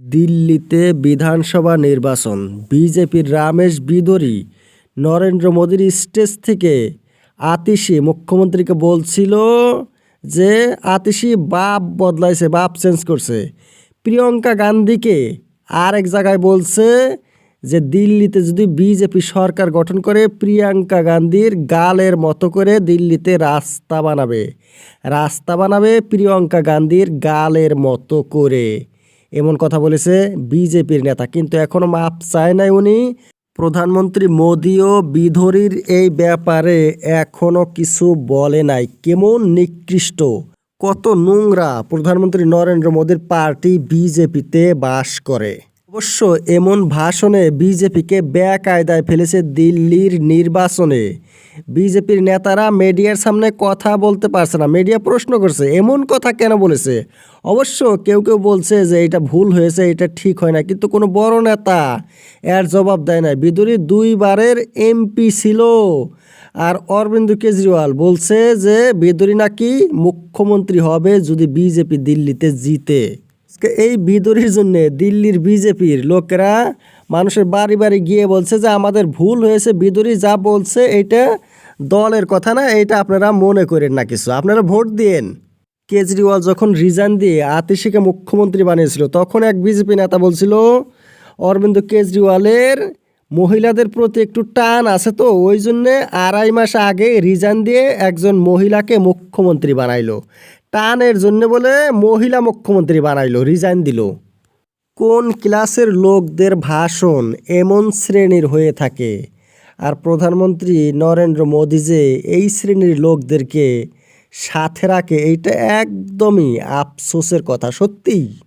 দিল্লিতে বিধানসভা নির্বাচন। বিজেপির রামেশ বিদরি নরেন্দ্র মোদীর স্টেজ থেকে আতিশি। মুখ্যমন্ত্রীকে বলছিল যে আতিশি বাপ বদলাইছে, বাপ চেঞ্জ করছে। প্রিয়ঙ্কা গান্ধীকে আর এক জায়গায় বলছে যে দিল্লিতে যদি বিজেপি সরকার গঠন করে, প্রিয়াঙ্কা গান্ধীর গালের মতো করে দিল্লিতে রাস্তা বানাবে। রাস্তা বানাবে প্রিয়ঙ্কা গান্ধীর গালের মতো করে। এমন কথা বলেছে বিজেপির নেতা। কিন্তু এখনও মাপ চায় নাই উনি। প্রধানমন্ত্রী মোদীও বিধরির এই ব্যাপারে এখনও কিছু বলে নাই। কেমন নিকৃষ্ট, কত নোংরা। প্রধানমন্ত্রী নরেন্দ্র মোদীর পার্টি বিজেপিতে বাস করে। অবশ্য এমন ভাষণে বিজেপিকে বেকায়দায় ফেলেছে দিল্লির নির্বাচনে। বিজেপির নেতারা মিডিয়ার সামনে কথা বলতে পারছে না, মিডিয়া প্রশ্ন করছে, এমন কথা কেন বলেছে? অবশ্য কেউ কেউ বলছে যে এটা ভুল হয়েছে, এটা ঠিক হয় না, কিন্তু কোনো বড় নেতা এর জবাব দেয় না বিদুরি দুইবারের এমপি ছিল। আর অরবিন্দ কেজরিওয়াল বলছে যে বিদুরি নাকি মুখ্যমন্ত্রী হবে যদি বিজেপি দিল্লিতে জিতে। আজকে এই বিদুরির জন্য দিল্লির বিজেপির লোকেরা মানুষের বাড়ি বাড়ি গিয়ে বলছে যে আমাদের ভুল হয়েছে, বিদুরি যা বলছে এটা দলের কথা না এটা আপনারা মনে করেন না কিছু। আপনারা ভোট দিন কেজরিওয়াল যখন রিজাইন দিয়ে আতিশিকে মুখ্যমন্ত্রী বানিয়েছিল, তখন এক বিজেপি নেতা বলছিল, অরবিন্দ কেজরিওয়ালের মহিলাদের প্রতি একটু টান আছে তো, ওই জন্যে আড়াই মাস আগে রিজাইন দিয়ে একজন মহিলাকে মুখ্যমন্ত্রী বানাইলো। টানের জন্য বলে মহিলা মুখ্যমন্ত্রী বানাইলো রিজাইন দিল। কোন ক্লাসের লোকদের ভাষণ এমন শ্রেণির হয়ে থাকে? আর প্রধানমন্ত্রী নরেন্দ্র মোদী যে এই শ্রেণির লোকদেরকে সাথে রাখে, এইটা একদমই আফসোসের কথা, সত্যিই।